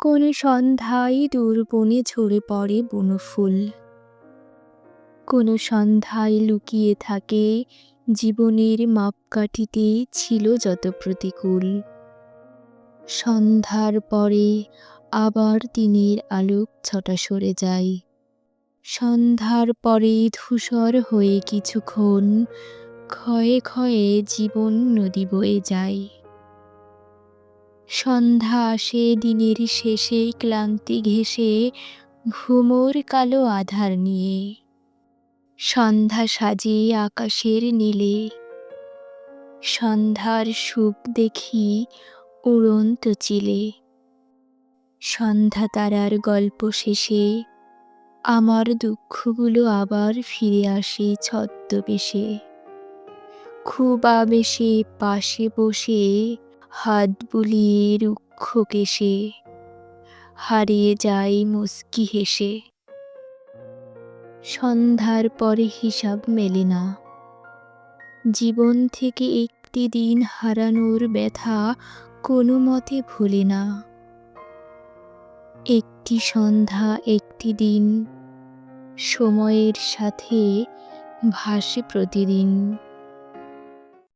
কোন সন্ধ্যায় দূর বনে ঝরে পড়ে বনফুল কোন সন্ধ্যায় লুকিয়ে থাকে জীবনের মাপকাঠিতে ছিল যত প্রতিকূল। সন্ধ্যার পরে আবার দিনের আলোক ছটা সরে যায়। সন্ধ্যার পরে ধূসর হয়ে কিছুক্ষণ ক্ষয়ে ক্ষয়ে জীবন নদী বয়ে যায়। সন্ধ্যা আসে, দিনের শেষে ক্লান্তি ঘেঁষে, ঘুমোর কালো আধার নিয়ে। সন্ধ্যা সাজে আকাশের নীলে। সন্ধ্যার সুখ দেখি উড়ন্ত চিলে। সন্ধ্যা তারার গল্প শেষে, আমার দুঃখগুলো আবার ফিরে আসে ছদ্মবেশে। খুব আবেশে পাশে বসে হাত বুলিয়ে রুক্ষ কেশে হারিয়ে যায় মুস্কি হেসে। সন্ধ্যার পরে হিসাব মেলে না। জীবন থেকে একটি দিন হারানোর ব্যথা কোনো মতে ভুলে না। একটি সন্ধ্যা, একটি দিন, সময়ের সাথে ভাসে প্রতিদিন।